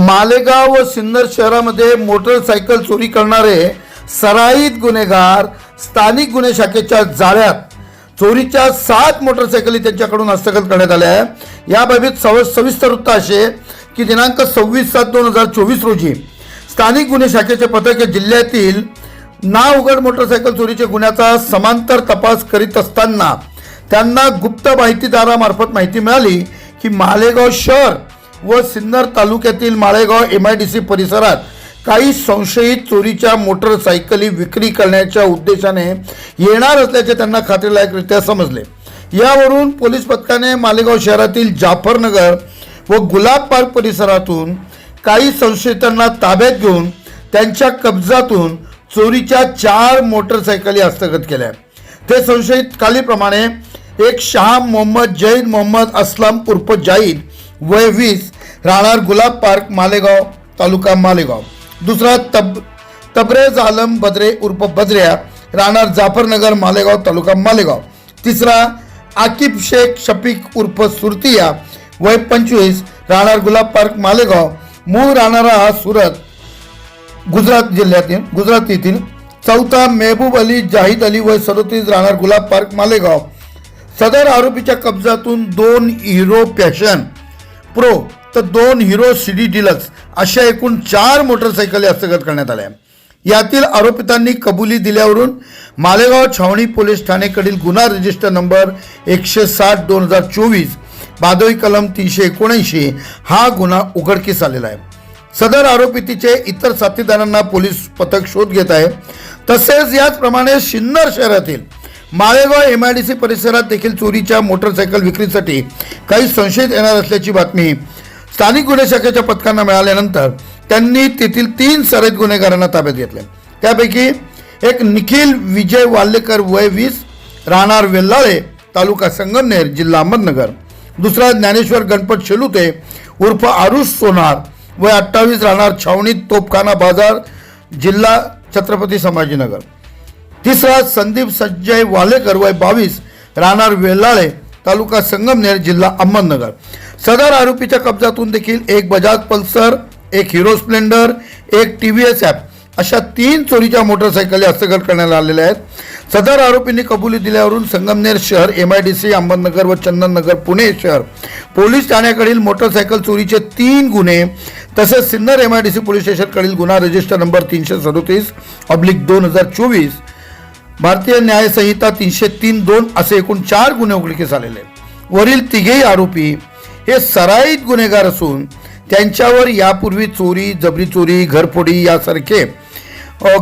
मालेगाव व सिन्नर शहरामध्ये मोटरसायकल चोरी करणारे सराईत गुन्हेगार स्थानिक गुन्हे शाखेच्या जाळ्यात चोरीच्या सात मोटरसायकली त्यांच्याकडून हस्तगत करण्यात आल्या आहे याबाबत सव सविस्तर वृत्त असे की दिनांक सव्वीस सात दोन हजार चोवीस रोजी स्थानिक गुन्हे शाखेचे पथक जिल्ह्यातील नाव उघड मोटरसायकल चोरीच्या गुन्ह्याचा समांतर तपास करीत असताना त्यांना गुप्त माहितीदारामार्फत माहिती मिळाली की मालेगाव शहर व सिन्नर तालुक्यातील Malegaon M I D C परिसरात काही संशयित चोरीच्या मोटरसायकली विक्री करण्याच्या उद्देशाने येणार असल्याचे त्यांना खात्रीलायकरित्या समजले. यावरून पोलीस पथकाने मालेगाव शहरातील जाफरनगर व गुलाब पार्क परिसरातून काही संशयितांना ताब्यात घेऊन त्यांच्या कब्जातून चोरीच्या चार मोटरसायकली हस्तगत केल्या. ते संशयित खालीप्रमाणे एक शाह मोहम्मद जैद मोहम्मद असलम उर्फ जाईद वय वीस राहणार गुलाब पार्क मालेगाव तालुका मालेगाव. दुसरा तब तबरेज आलम बद्रे उर्फ बद्र्या राहणार जाफरनगर मालेगाव तालुका मालेगाव. तिसरा आकिब शेख शफीक उर्फ सुरतिया वय पंचवीस राहणार गुलाब पार्क मालेगाव. मूळ राहणारा हा सुरत गुजरात जिल्ह्यातील गुजरात येथील चौथा मेहबूब अली जाहिद अली वय सदोतीस राहणार गुलाब पार्क मालेगाव. सदर आरोपीच्या कब्जातून दोन हिरो पॅशन प्रो तर दोन हिरो सिडी डी डिलक्स अशा एकूण चार मोटरसायकली हस्तगत करण्यात आल्या. यातील आरोपितांनी कबुली दिल्यावरून मालेगाव छावणी पोलीस ठाणेकडील गुन्हा रजिस्टर नंबर एकशे साठ दोन हजार चोवीस बादोई कलम तीनशे एकोणऐंशी हा गुन्हा उघडकीस आलेला आहे. सदर आरोपीतीचे इतर साथीदारांना पोलीस पथक शोध घेत आहे. तसेच याचप्रमाणे सिन्नर शहरातील Malegaon M I D C परिसरात देखील चोरीच्या मोटरसायकल विक्रीसाठी काही संशयित येणार असल्याची बातमी स्थानिक गुन्हे शाखेच्या पथकांना मिळाल्यानंतर त्यांनी तेथील तीन सराईत गुन्हेगारांना ताब्यात घेतले. त्यापैकी एक निखिल विजय वाल्लेकर वय वीस राहणार वेल्लाळे तालुका संगमनेर जिल्हा अहमदनगर. दुसरा ज्ञानेश्वर गणपत शेलुते उर्फ आरुष सोनार. वय अठ्ठावीस राहणार छावणी तोपखाना बाजार जिल्हा छत्रपती संभाजीनगर. तिसरा संदीप संजय वालेकर वय बावीस राहणार वेल्लाळे तालुका संगमनेर जिल्हा अहमदनगर. सदर आरोपीच्या कब्जातून देखील एक बजाज पल्सर एक हिरो स्प्लेंडर एक टी व्ही एस ॲप अशा तीन चोरीच्या मोटरसायकली हस्तगत करण्यात आलेल्या आहेत. सदर आरोपींनी कबुली दिल्यावरून संगमनेर शहर M I D C Ahmednagar व चंदननगर पुणे शहर पोलीस ठाण्याकडील मोटरसायकल चोरीचे तीन गुन्हे तसेच Sinnar M I D C police स्टेशनकडील गुन्हा रजिस्टर नंबर तीनशे सदोतीस ऑब्लिक दोन हजार चोवीस भारतीय न्यायसंहिता तीनशे तीन दोन असे एकूण चार गुन्हे उघडकीस आलेले वरील तिघेही आरोपी हे सराईत गुन्हेगार असून त्यांच्यावर यापूर्वी चोरी जबरी चोरी घरफोडी यासारखे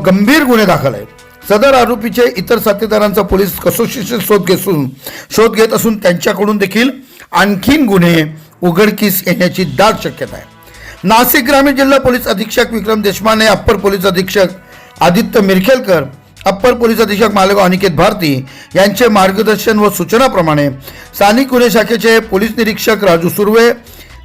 गंभीर गुन्हे दाखल आहेत. सदर आरोपीचे इतर साथीदारांचा पोलीस कसोशीचे शोध घेसून शोध घेत असून त्यांच्याकडून देखील आणखीन गुन्हे उघडकीस येण्याची दाट शक्यता आहे. नाशिक ग्रामीण जिल्हा पोलीस अधीक्षक विक्रम देशमाने अप्पर पोलीस अधीक्षक आदित्य मिरखेलकर अप्पर पोलीस अधीक्षक मालेगाव अनिकेत भारती यांचे मार्गदर्शन व सूचनाप्रमाणे स्थानिक गुन्हे शाखेचे पोलीस निरीक्षक राजू सुर्वे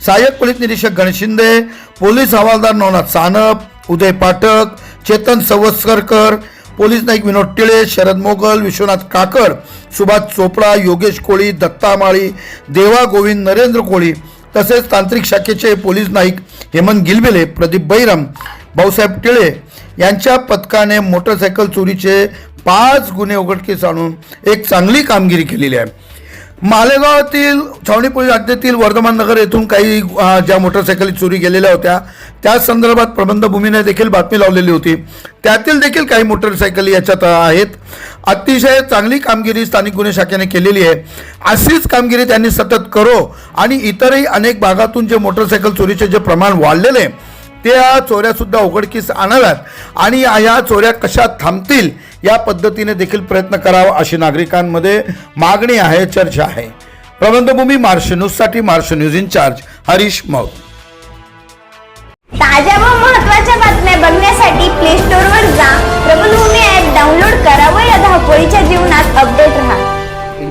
सहाय्यक पोलीस निरीक्षक गणेश शिंदे पोलीस हवालदार नवनाथ सानप उदय पाठक चेतन सवस्करकर पोलीस नाईक विनोद टिळे शरद मोगल विश्वनाथ काकड सुभाष चोपडा योगेश कोळी दत्ता माळी देवा गोविंद नरेंद्र कोळी तसेच तांत्रिक शाखेचे पोलीस नाईक हेमंत गिलबिले प्रदीप बैरम भाऊसाहेब टिळे यांच्या पथकाने मोटरसायकल चोरीचे पाच गुन्हे उघडकीस आणून एक चांगली कामगिरी केलेली आहे. मालेगावातील छावणी पोलीस अड्ड्यातील वर्धमान नगर येथून काही ज्या मोटरसायकली चोरी गेलेल्या होत्या त्या संदर्भात प्रबंधभूमीने देखील बातमी लावलेली होती. त्यातील देखील काही मोटरसायकली याच्यात आहेत. अतिशय चांगली कामगिरी स्थानिक गुन्हे शाखेने केलेली आहे. अशीच कामगिरी त्यांनी सतत करो आणि इतरही अनेक भागातून जे मोटरसायकल चोरीचे जे प्रमाण वाढलेले आहे, त्या चोऱ्यासुद्धा उघडकीस आणाव्यात? आणि ह्या चोऱ्या कशा थांबतील? या पद्धतीने देखील प्रयत्न करावा अशी नागरिकांमध्ये मागणी आहे चर्चा आहे. प्रबंधभूमी मार्श न्यूजसाठी मार्श न्यूज इन्चार्ज हरीश मौत ताज्या व महत्त्वाच्या बातम्या बघण्यासाठी प्ले स्टोअर वर जा. प्रबंधभूमी ऍप डाउनलोड करा व या धावपळीच्या जीवनात अपडेट राहा.